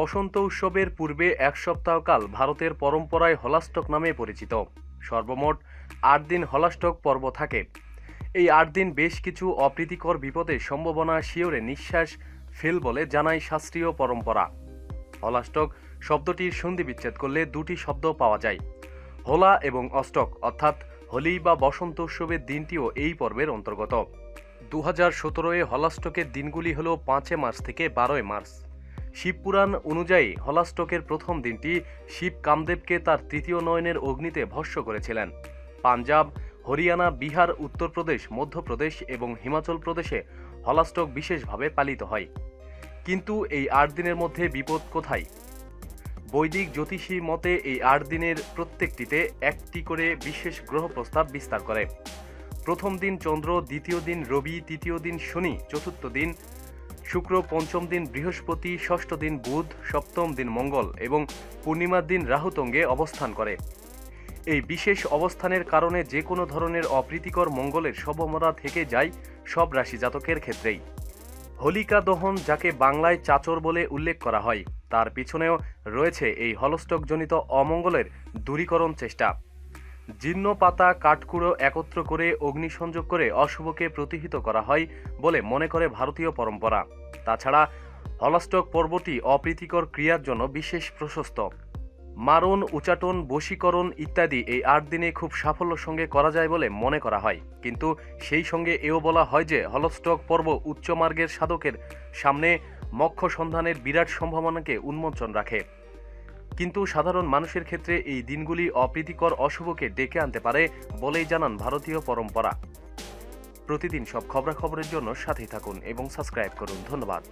বসন্ত উৎসবের পূর্বে এক সপ্তাহকাল ভারতের পরম্পরায় হলাস্টক নামে পরিচিত। সর্বমোট আট দিন হলাস্টক পর্ব থাকে। এই আট দিন বেশ কিছু অপ্রীতিকর বিপদের সম্ভাবনা শিওরে নিঃশ্বাস ফেল বলে জানায় শাস্ত্রীয় পরম্পরা। হলাস্টক শব্দটির সন্ধি বিচ্ছেদ করলে দুটি শব্দ পাওয়া যায়। হোলা এবং অষ্টক অর্থাৎ হোলি বা বসন্ত উৎসবের দিনটিও এই পর্বের অন্তর্গত। দু হাজার সতেরোয় হলাস্টকের দিনগুলি হল পাঁচে মার্চ থেকে বারোই মার্চ। শিবপুরাণ অনুযায়ী হলাস্টকের প্রথম দিনটি শিব কামদেবকে তার তৃতীয় নয়নের অগ্নিতে ভস্য করেছিলেন। পাঞ্জাব, হরিয়ানা, বিহার, উত্তরপ্রদেশ, মধ্যপ্রদেশ এবং হিমাচল প্রদেশে হলাস্টক বিশেষভাবে পালিত হয়। কিন্তু এই আট দিনের মধ্যে বিপদ কোথায়? বৈদিক জ্যোতিষী মতে এই আট দিনের প্রত্যেকটিতে একটি করে বিশেষ গ্রহ প্রস্তাব বিস্তার করে। প্রথম দিন চন্দ্র, দ্বিতীয় দিন রবি, তৃতীয় দিন শনি, চতুর্থ দিন শুক্র, পঞ্চম দিন বৃহস্পতি, ষষ্ঠ দিন বুধ, সপ্তম দিন মঙ্গল এবং পূর্ণিমার দিন রাহুতঙ্গে অবস্থান করে। এই বিশেষ অবস্থানের কারণে যে কোনো ধরনের অপ্রীতিকর মঙ্গলের সম্ভাবনা থেকে যায় সব রাশি জাতকের ক্ষেত্রেই। হোলিকা দহন, যাকে বাংলায় চাচর বলে উল্লেখ করা হয়, তার পিছনেও রয়েছে এই হলস্টকজনিত অমঙ্গলের দূরীকরণ চেষ্টা। জীর্ণ পাতা, কাঠকুড়ো একত্র করে অগ্নিসংযোগ করে অশুভকে প্রতিহিত করা হয় বলে মনে করে ভারতীয় পরম্পরা। তাছাড়া হলস্টক পর্বটি অপ্রীতিকর ক্রিয়ার জন্য বিশেষ প্রশস্ত। মারণ, উচাটন, বশীকরণ ইত্যাদি এই আট দিনে খুব সাফল্যের সঙ্গে করা যায় বলে মনে করা হয়। কিন্তু সেই সঙ্গে এও বলা হয় যে হলস্টক পর্ব উচ্চমার্গের সাধকের সামনে মক্ষ সন্ধানের বিরাট সম্ভাবনাকে উন্মোচন রাখে। কিন্তু সাধারণ মানুষের ক্ষেত্রে এই দিনগুলি অপ্রীতিকর অশুভকে ডেকে আনতে পারে বলেই জানান ভারতীয় পরম্পরা। প্রতিদিন সব খবরাখবরের জন্য সাথেই থাকুন এবং সাবস্ক্রাইব করুন। ধন্যবাদ।